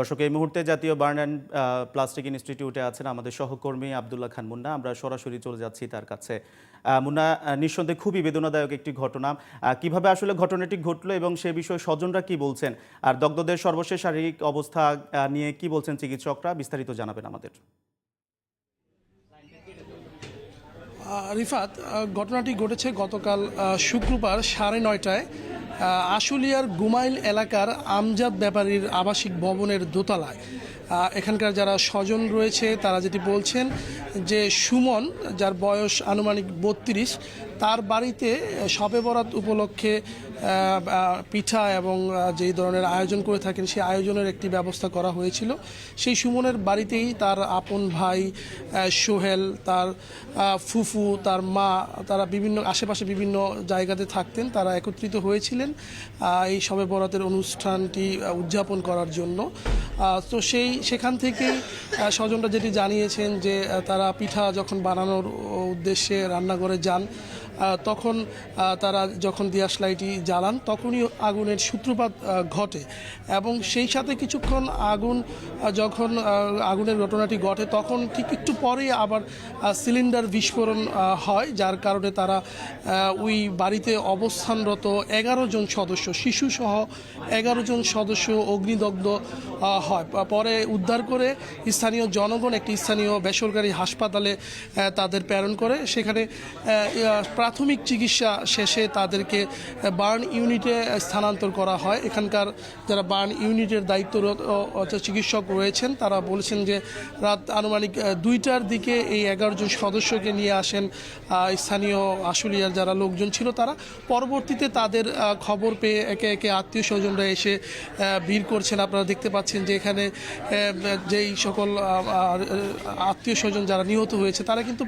দর্শক, এই মুহূর্তে জাতীয় বার্ন অ্যান্ড প্লাস্টিক ইনস্টিটিউটে আছেন আমাদের সহকর্মী আবদুল্লাহ খান মুন্না। আমরা সরাসরি চলে যাচ্ছি তার কাছে। মুন্না নিঃসন্দেহে খুবই বেদনাদায়ক একটি ঘটনা। কীভাবে আসলে ঘটনাটি ঘটলো এবং সে বিষয়ে স্বজনরা কি বলছেন? আর দগ্ধদের সর্বশেষ শারীরিক অবস্থা নিয়ে কি বলছেন চিকিৎসকরা? বিস্তারিত জানাবেন আমাদের। রিফাত ঘটনাটি ঘটেছে গতকাল শুক্রবার সাড়ে নয়টায়। আশুলিয়ার গুমাইল এলাকার আমজাদ ব্যাপারীর আবাসিক ভবনের দোতলায়। এখানকার যারা স্বজন রয়েছে, তারা যেটি বলছেন যে সুমন, যার বয়স আনুমানিক বত্রিশ, তার বাড়িতে শবে বরাত উপলক্ষে পিঠা এবং যেই ধরনের আয়োজন করে থাকেন, সেই আয়োজনের একটি ব্যবস্থা করা হয়েছিল। সেই সুমনের বাড়িতেই তার আপন ভাই সোহেল, তার ফুফু, তার মা, তারা বিভিন্ন, আশেপাশে বিভিন্ন জায়গাতে থাকতেন, তারা একত্রিত হয়েছিলেন। এই সবে বরাতের অনুষ্ঠানটি উদযাপন করার জন্য। তো সেই, সেখান থেকেই স্বজনরা যেটি জানিয়েছেন যে তারা পিঠা যখন বানানোর উদ্দেশ্যে রান্নাঘরে যান তখন তারা যখন দিয়াশলাইটি জ্বালান, তখনই আগুনের সূত্রপাত ঘটে। এবং সেই সাথে কিছুক্ষণ আগুন যখন আগুনের ঘটনাটি ঘটে, তখন ঠিক একটু পরেই আবার সিলিন্ডার বিস্ফোরণ হয়, যার কারণে তারা ওই বাড়িতে অবস্থানরত এগারো জন সদস্য শিশুসহ এগারো জন সদস্য অগ্নিদগ্ধ হয়। পরে উদ্ধার করে স্থানীয় জনগণ একটি স্থানীয় বেসরকারি হাসপাতালে তাদের প্রেরণ করে। সেখানে প্রাথমিক চিকিৎসা শেষে তাদেরকে বার্ন ইউনিটে স্থানান্তর করা হয়। এখানকার যারা বার্ন ইউনিটের দায়িত্বরত চিকিৎসক রয়েছেন, তারা বলেছেন যে রাত আনুমানিক দুইটার দিকে এই এগারো জন সদস্যকে নিয়ে আসেন স্থানীয় আশুলিয়ার যারা লোকজন ছিল তারা। পরবর্তীতে তাদের খবর পেয়ে একে একে আত্মীয় স্বজনরা এসে ভিড় করছেন। আপনারা দেখতে পাচ্ছেন যে এখানে যেই সকল আত্মীয় স্বজন যারা নিহত হয়েছে, তারা কিন্তু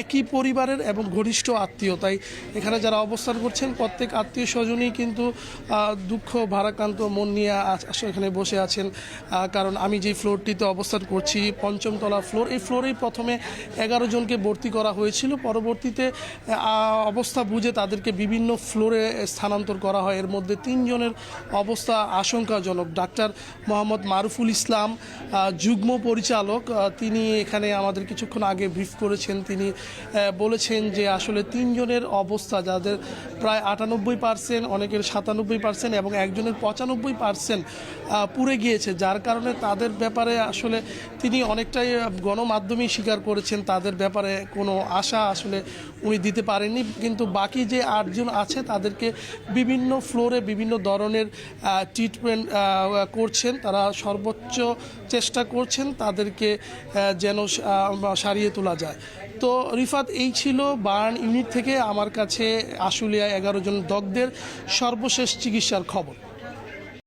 একই পরিবারের এবং ঘনিষ্ঠ আত্মীয়। তাই এখানে যারা অবস্থান করছেন, প্রত্যেক আত্মীয় স্বজনই কিন্তু দুঃখ, ভারাক্রান্ত মন নিয়ে এখানে বসে আছেন। কারণ আমি যে ফ্লোরটিতে অবস্থান করছি, পঞ্চমতলা ফ্লোর, এই ফ্লোরেই প্রথমে এগারো জনকে ভর্তি করা হয়েছিল। পরবর্তীতে অবস্থা বুঝে তাদেরকে বিভিন্ন ফ্লোরে স্থানান্তর করা হয়। এর মধ্যে তিনজনের অবস্থা আশঙ্কাজনক। ডাক্তার মোহাম্মদ মারুফুল ইসলাম যুগ্ম পরিচালক তিনি এখানে আমাদের কিছুক্ষণ আগে ব্রিফ করেছেন। তিনি বলেছেন যে আসলে তিনজনের অবস্থা, যাদের প্রায় আটানব্বই পার্সেন্ট অনেকের সাতানব্বই পার্সেন্ট এবং একজনের পঁচানব্বই পার্সেন্ট পুড়ে গিয়েছে। যার কারণে তাদের ব্যাপারে আসলে তিনি অনেকটাই গণমাধ্যমেই স্বীকার করেছেন। তাদের ব্যাপারে কোনো আশা আসলে উনি দিতে পারেননি। কিন্তু বাকি যে আটজন আছে, তাদেরকে বিভিন্ন ফ্লোরে বিভিন্ন ধরনের ট্রিটমেন্ট করছেন। তারা সর্বোচ্চ চেষ্টা করছেন তাদেরকে যেন সারিয়ে তোলা যায়। তো রিফাত, এই ছিল বার্ন ইউনিট থেকে আমার কাছে আশুলিয়া এগারো জন দগ্ধের সর্বশেষ চিকিৎসার খবর।